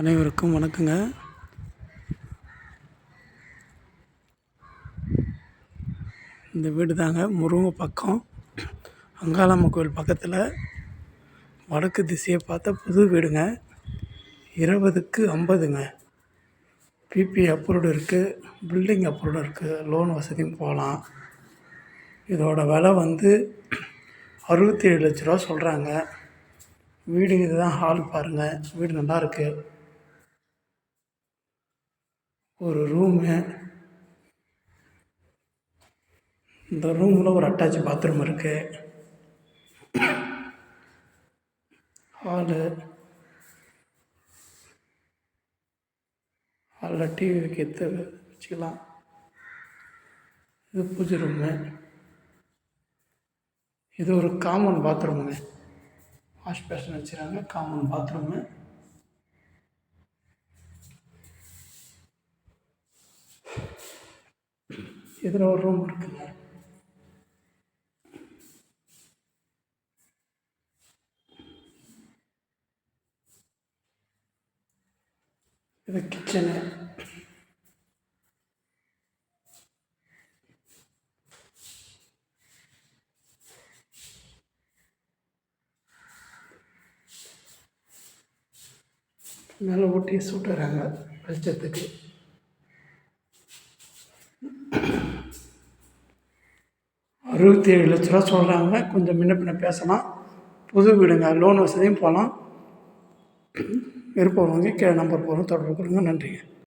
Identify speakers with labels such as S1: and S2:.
S1: அனைவருக்கும் வணக்கங்க. இந்த வீடு தாங்க முருங்கை பக்கம். அங்காளம்மன் கோயில் பக்கத்தில் வடக்கு திசையை பார்த்தா புது வீடுங்க. இருபதுக்கு ஐம்பதுங்க. பிபி அப்ரூவ்டு இருக்குது பில்டிங் அப்ரூவ்டு இருக்குது லோன் வசதியும் போகலாம். இதோட விலை வந்து அறுபத்தி ஏழு லட்ச ரூபா சொல்கிறாங்க வீடு இதுதான் ஹால் பாருங்கள் வீடு நல்லாயிருக்கு ஒரு ரூமு இந்த ரூமில் ஒரு அட்டாச் பாத்ரூம் இருக்குது ஹாலு ஹாலில் டிவி வைக்கிறது வச்சுக்கலாம். இது பூஜை ரூமு இது ஒரு காமன் பாத்ரூமுங்க வாஷ் பேஷன் வச்சுருக்காங்க காமன் பாத்ரூமு இதில் ஒரு ரூம் இருக்குங்க இது கிச்சனு மேலே ஒட்டி சுட்டுறாங்க வெளிச்சத்துக்கு. அறுபத்தி ஏழு லட்ச ரூபா சொல்கிறாங்க கொஞ்சம் முன்ன பின்ன பேசலாம். புது வீடுங்க லோன் வசதியும் போகலாம். இருப்பவங்க கே நம்பர் போகிறோம் தொடர்பு கொடுங்க நன்றிங்க.